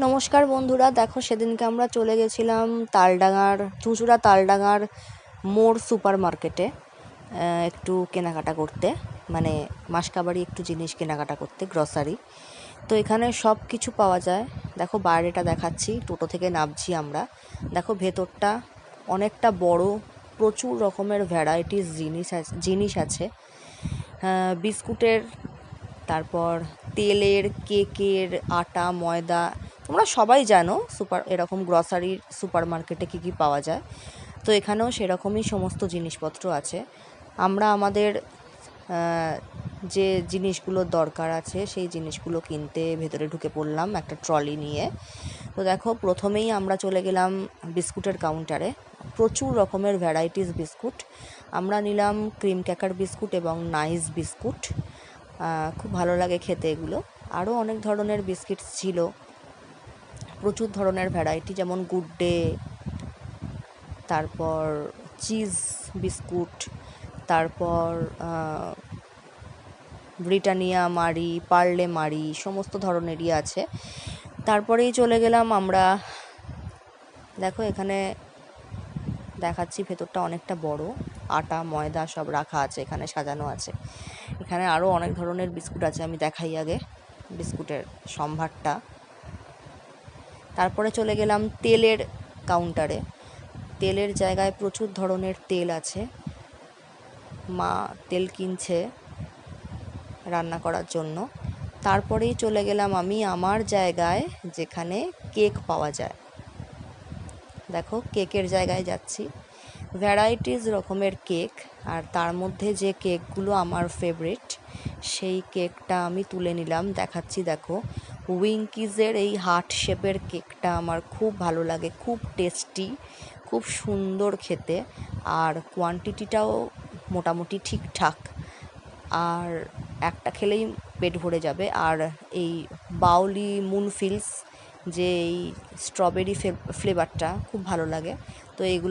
নমস্কার বন্ধুরা, দেখো সেদিনকে আমরা চলে গেছিলাম তালডাঙার চুঁচুড়া তালডাঙার মোড় সুপার মার্কেটে একটু কেনাকাটা করতে মানে মাসকাবাড়ি একটু জিনিস কেনাকাটা করতে গ্রসারি তো এখানে সব কিছু পাওয়া যায়। দেখো বাইরেটা দেখাচ্ছি, টোটো থেকে নামছি আমরা। দেখো ভেতরটা অনেকটা বড়, প্রচুর রকমের ভ্যারাইটিস জিনিস আছে জিনিস আছে। বিস্কুটের, তারপর তেলের, কেকের, আটা, ময়দা তোমরা সবাই জানো সুপার, এরকম গ্রসারির সুপার মার্কেটে কী কী পাওয়া যায়। তো এখানেও সেরকমই সমস্ত জিনিসপত্র আছে। আমরা আমাদের যে জিনিসগুলোর দরকার আছে, সেই জিনিসগুলো কিনতে ভেতরে ঢুকে পড়লাম একটা ট্রলি নিয়ে। তো দেখো, প্রথমেই আমরা চলে গেলাম বিস্কুটের কাউন্টারে প্রচুর রকমের ভ্যারাইটিস বিস্কুট। আমরা নিলাম ক্রিম ক্যাকার বিস্কুট এবং নাইস বিস্কুট। খুব ভালো লাগে খেতে এগুলো। আরও অনেক ধরনের বিস্কিটস ছিল। প্রচুর ধরনের ভ্যারাইটি যেমন গুড ডে তারপর চিজ বিস্কুট তারপর ব্রিটানিয়া মারি পার্লে মারি সমস্ত ধরনেরই আছে। তারপরেই চলে গেলাম আমরা, দেখো এখানে দেখাচ্ছি ভেতরটা অনেকটা বড়, আটা, ময়দা সব রাখা আছে, এখানে সাজানো আছে। এখানে আরও অনেক ধরনের বিস্কুট আছে, আমি দেখাই আগে বিস্কুটের সম্ভারটা। তারপরে চলে গেলাম তেলের কাউন্টারে তেলের জায়গায় প্রচুর ধরনের তেল আছে। মা তেল কিনছে রান্না করার জন্য। তারপরেই চলে গেলাম আমি আমার জায়গায় যেখানে কেক পাওয়া যায়। দেখো কেকের জায়গায় যাচ্ছি। ভ্যারাইটিস রকমের কেক আর তার মধ্যে যে কেকগুলো আমার ফেভারিট সেই কেকটা আমি তুলে নিলাম, দেখাচ্ছি, দেখো। উইঙ্কিজের এই হার্ট শেপের কেকটা আমার খুব ভালো লাগে, খুব টেস্টি খুব সুন্দর খেতে, আর কোয়ান্টিটিটাও মোটামুটি ঠিকঠাক। আর একটা খেলেই পেট ভরে যাবে। আর এই বাউলি মুনফিলস যে এই স্ট্রবেরি ফ্লেভারটা খুব ভালো লাগে। তো এইগুলো